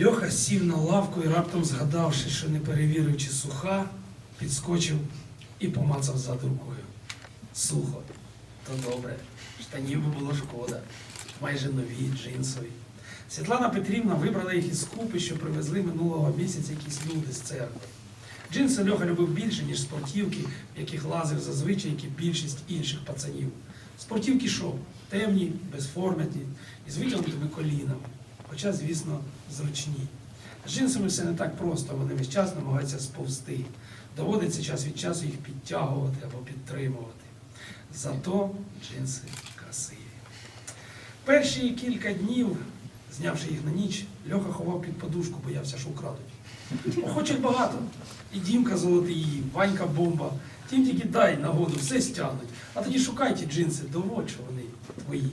Льоха сів на лавку і раптом згадавши, що не перевірив, чи суха, підскочив і помацав зад рукою. Сухо, то добре. Штанів би було шкода. Майже нові, джинсові. Світлана Петрівна вибрала їх із купи, що привезли минулого місяця якісь люди з церкви. Джинси Льоха любив більше, ніж спортівки, в яких лазив зазвичай, як і більшість інших пацанів. Спортівки що? Темні, безформатні і з витягнутими колінами. Хоча, звісно, зручні. З джинсами все не так просто, вони весь час намагаються сповзти. Доводиться час від часу їх підтягувати або підтримувати. Зато джинси красиві. Перші кілька днів, знявши їх на ніч, Льоха ховав під подушку, боявся, що вкрадуть. Охочих багато. І Дімка золотий, і Ванька бомба. Тім тільки дай нагоду, все стягнуть. А тоді шукайте джинси, доводь, вони твої.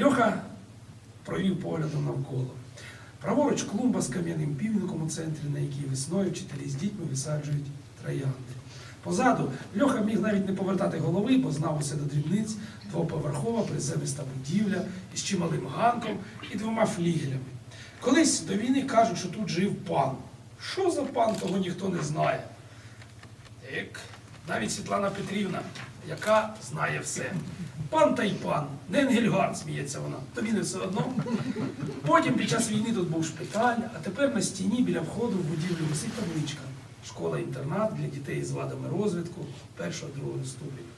Льоха провів поглядом навколо. Праворуч клумба з кам'яним півником у центрі, на якій весною вчителі з дітьми висаджують троянди. Позаду Льоха міг навіть не повертати голови, бо знав усе до дрібниць, двоповерхова приземиста будівля із чималим ганком і двома флігелями. Колись до війни кажуть, що тут жив пан. Що за пан, того ніхто не знає. Так, навіть Світлана Петрівна, яка знає все. Пан та й пан, не Енгельгард, сміється вона, тобі не все одно. Потім під час війни тут був шпиталь, а тепер на стіні біля входу в будівлю висить табличка. Школа-інтернат для дітей з вадами розвитку першого другого ступеня.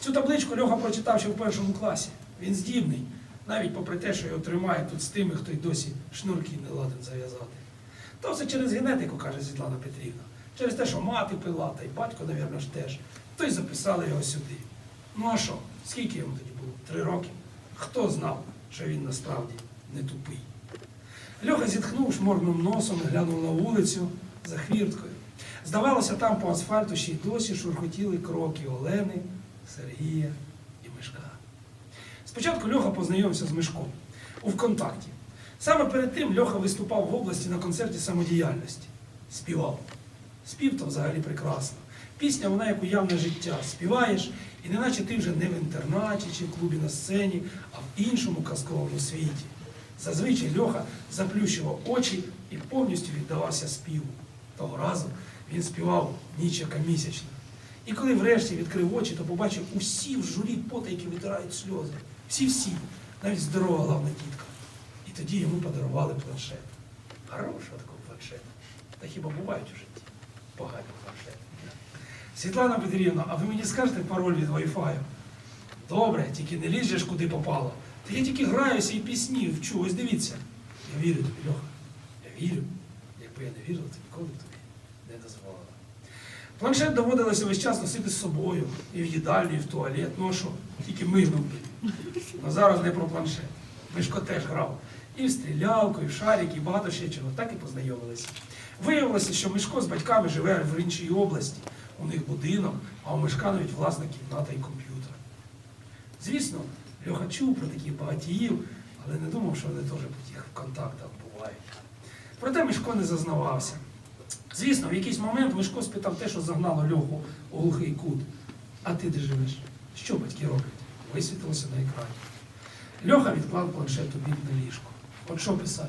Цю табличку Льоха прочитав ще в першому класі. Він здібний, навіть попри те, що його тримають тут з тими, хто й досі шнурки не ладен зав'язати. То все через генетику, каже Світлана Петрівна. Через те, що мати пила, та й батько, навірно, ж теж. То й записали його сюди. Ну а що? Скільки йому тоді було? Три роки? Хто знав, що він насправді не тупий? Льоха зітхнув шморгнув носом глянув на вулицю за хвірткою. Здавалося, там по асфальту ще й досі шурхотіли кроки Олени, Сергія і Мишка. Спочатку Льоха познайомився з Мишком у ВКонтакті. Саме перед тим Льоха виступав в області на концерті самодіяльності. Співав. Спів то взагалі прекрасно. Пісня вона як уявне життя. Співаєш, і неначе ти вже не в інтернаті чи в клубі на сцені, а в іншому казковому світі. Зазвичай Льоха заплющував очі і повністю віддавався співу. Того разу він співав ніч яка місячна. І коли врешті відкрив очі, то побачив усі в журі потайки витирають сльози. Всі-всі, навіть здорова главна тітка. І тоді йому подарували планшет. Хорошого такого планшета. Та хіба бувають у житті погані планшети? Світлана Петрівна, а ви мені скажете пароль від Wi-Fi? Добре, тільки не лізеш куди попало. Та я тільки граюся і пісні вчу. Ось дивіться. Я вірю тобі, Льоха. Я вірю. Якби я не вірила, то ніколи тобі не дозволила. Планшет доводилося весь час носити з собою і в їдальню, і в туалет. Ну а що, тільки мигнув би. Ну зараз не про планшет. Мишко теж грав. І в стрілялку, і в шарик, і багато ще чого. Так і познайомилися. Виявилося, що Мишко з батьками живе в іншій області. У них будинок, а у Мишка навіть власна кімната і комп'ютер. Звісно, Льоха чув про таких багатіїв, але не думав, що вони теж по тих контактах бувають. Проте Мишко не зазнавався. Звісно, в якийсь момент Мишко спитав те, що загнало Льоху у глухий кут. А ти де живеш? Що батьки роблять? Висвітилося на екрані. Льоха відклав планшет у бік на ліжко. От що писати?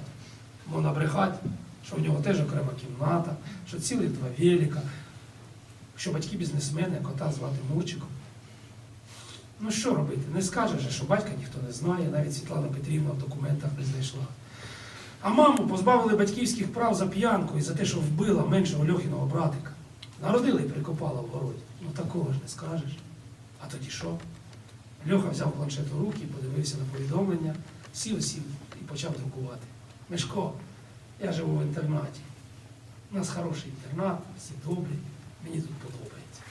Можна брехати, що в нього теж окрема кімната, що цілих два велика, що батьки бізнесмени, кота звати Мурчиком. Ну що робити? Не скажеш, же, що батька ніхто не знає, навіть Світлана Петрівна в документах не знайшла. А маму позбавили батьківських прав за п'янку і за те, що вбила меншого Льохіного братика. Народила і прикопала в городі. Ну такого ж не скажеш. А тоді що? Льоха взяв планшет у руки, подивився на повідомлення, сів, сів і почав друкувати. Мишко, я живу в інтернаті. У нас хороший інтернат, всі добрі, мені тут подобається.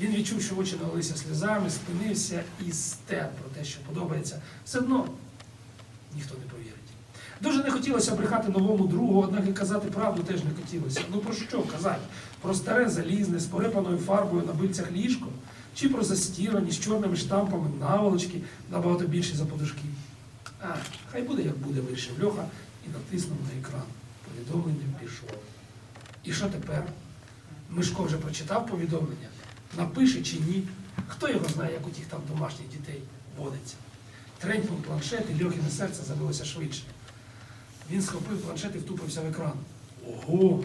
Він відчув, що очі налилися сльозами, спинився і стер про те, що подобається. Все одно ніхто не повірить. Дуже не хотілося брехати новому другу, однак і казати правду теж не хотілося. Ну про що казати? Про старе залізне з порепаною фарбою на бильцях ліжко, чи про застірані з чорними штампами наволочки набагато більші за подушки. А, хай буде, як буде, вирішив Льоха і натиснув на екран. Повідомлення пішло. І що тепер? Мишко вже прочитав повідомлення, напише чи ні. Хто його знає, як у тих там домашніх дітей водиться. Тренькнув планшет, і Льохіне серце забилося швидше. Він схопив планшет і втупився в екран. Ого,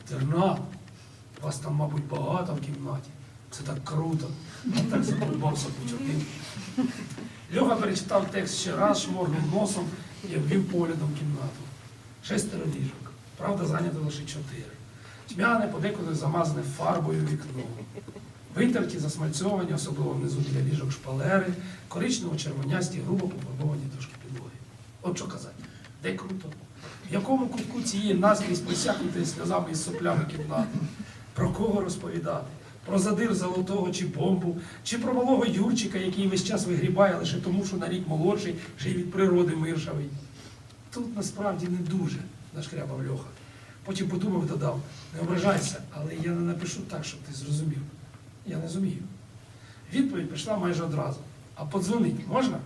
інтернат! Вас там, мабуть, багато в кімнаті. Це так круто. Я так задовбався будь. Льоха перечитав текст ще раз, шморгнув носом і обвів поглядом кімнату. Шестеро ліжок. Правда, зайнято лише чотири. Тьмяне, подекуди замазане фарбою вікно. Витерті, засмальцьовані, особливо внизу біля ліжок шпалери, коричнево-червонясті, грубо пофарбовані дошки підлоги. От що казати, де круто? В якому кутку цієї наскрізь просякнутої сльозами і соплями кімнати? Про кого розповідати? Про задир золотого чи бомбу, чи про малого Юрчика, який весь час вигрібає лише тому, що на рік молодший, ще й від природи миршавий. Тут насправді не дуже, нашкрябав Льоха. Потім подумав додав, не ображайся, але я не напишу так, щоб ти зрозумів. Я не зумію. Відповідь прийшла майже одразу. А подзвонить можна?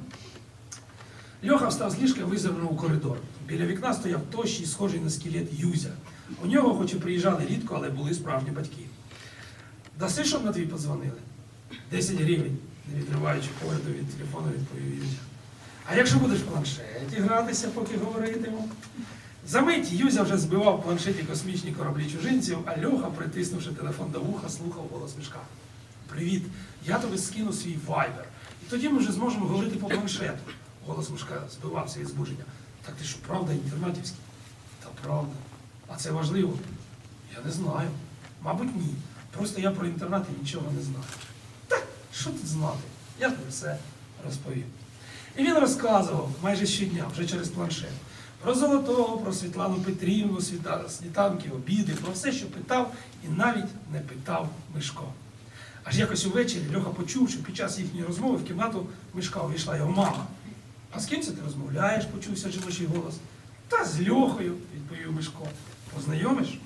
Льоха встав з ліжка визирнув у коридор. Біля вікна стояв тощий, схожий на скелет Юзя. У нього, хоч і приїжджали рідко, але були справжні батьки. Даси, щоб на твій подзвонили? Десять гривень, не відриваючи погляду від телефону, відповів Юзя. А якщо будеш планшеті гратися, поки говоритиму? Замить Юзя вже збивав планшеті космічні кораблі чужинців, а Льоха, притиснувши телефон до вуха, слухав голос мішка. Привіт, я тобі скину свій вайбер. І тоді ми вже зможемо говорити по планшету. Голос мішка збивався від збудження. Так ти що, правда, інтернатівський? Та правда. А це важливо? Я не знаю. Мабуть, ні. Просто я про інтернати нічого не знаю. Так, що тут знати? Я тобі все розповім. І він розказував майже щодня, вже через планшет. Про Золотого, про Світлану Петрівну, світанки, обіди, про все, що питав, і навіть не питав Мишко. Аж якось увечері Льоха почув, що під час їхньої розмови в кімнату Мишка увійшла його мама. А з ким це ти розмовляєш? почувся жіночий голос. Та з Льохою, відповів Мишко. Познайомиш?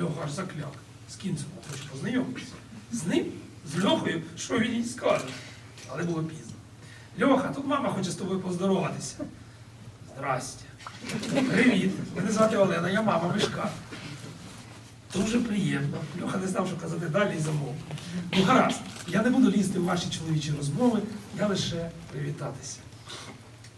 Льоха аж закляк. З ким це хоче познайомитися? З ним? З Льохою? Що він їй скаже? Але було пізно. Льоха, тут мама хоче з тобою поздороватися. Здрасте. Привіт. Мене звати Олена, я мама Мишка. Дуже приємно. Льоха не знав, що казати далі і замовк. Ну гаразд, я не буду лізти в ваші чоловічі розмови, я лише привітатися.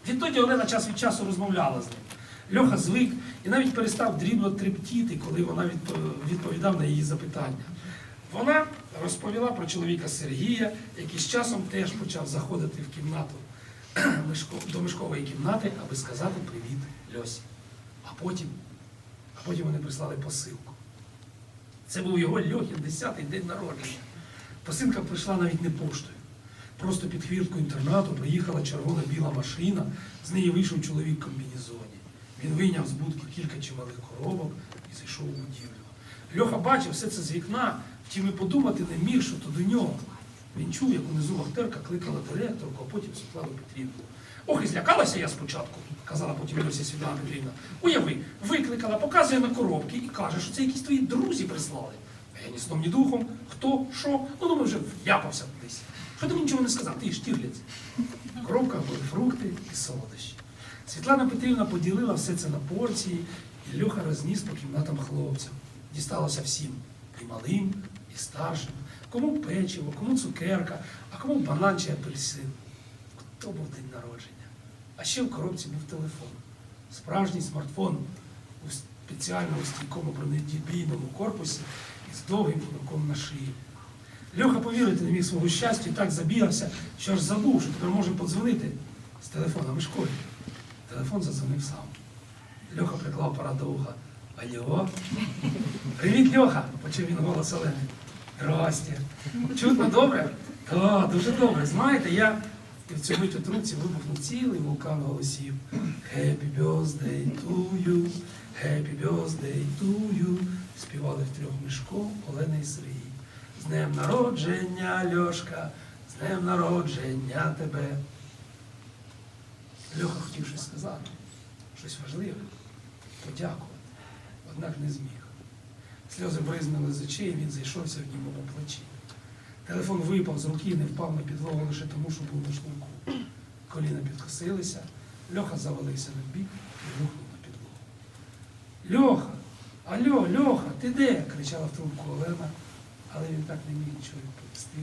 Відтоді Олена час від часу розмовляла з ним. Льоха звик і навіть перестав дрібно трептіти, коли вона відпо- відповідав на її запитання. Вона розповіла про чоловіка Сергія, який з часом теж почав заходити в кімнату до мишкової кімнати, аби сказати привіт Льосі. А потім, а потім вони прислали посилку. Це був його Льохін 10-й день народження. Посилка прийшла навіть не поштою. Просто під хвіртку інтернату приїхала червона-біла машина, з неї вийшов чоловік в комбінезоні. Він вийняв з будки кілька чималих коробок і зайшов у будівлю. Льоха бачив все це з вікна, втім і подумати не міг, що то до нього. Він чув, як унизу вахтерка кликала директорку, а потім Світлану Петрівну. Ох, і злякалася я спочатку, казала потім Люся Світлана Петрівна. Уяви, викликала, показує на коробки і каже, що це якісь твої друзі прислали. А я ні сном, ні духом, хто, що, ну думаю, вже в'япався десь. Що ти мені нічого не сказав? Ти штірліць. В коробках були фрукти і солодощі. Світлана Петрівна поділила все це на порції, і Льоха розніс по кімнатам хлопцям. Дісталося всім і малим, і старшим. Кому печиво, кому цукерка, а кому банан чи апельсин. То був день народження. А ще в коробці був телефон. Справжній смартфон у спеціальному стійкому бронедібійному корпусі із довгим кулаком на шиї. Льоха повірити не міг свого щастя і так забігався, що аж забув, що тепер може подзвонити з телефона Мишкові. Телефон задзвонив сам. Льоха приклав апарат до уха. Алло? Привіт, Льоха! почув він голос Олени. Здрасте. Чутно добре? Так, дуже добре. Знаєте, я в цьому трубці вибухнув цілий вулкан голосів. Happy birthday to you, happy birthday to you. Співали втрьох Мишко, Олена і Сергій. З днем народження, Льошка, з днем народження тебе. Льоха хотів щось сказати, щось важливе, подякувати, однак не зміг. Сльози бризнули з очей, і він зайшовся в німому плечі. Телефон випав з руки і не впав на підлогу лише тому, що був на шлунку. Коліна підкосилися, Льоха завалився на бік і рухнув на підлогу. Льоха! Алло, Льоха, ти де? кричала в трубку Олена, але він так не міг нічого відповісти.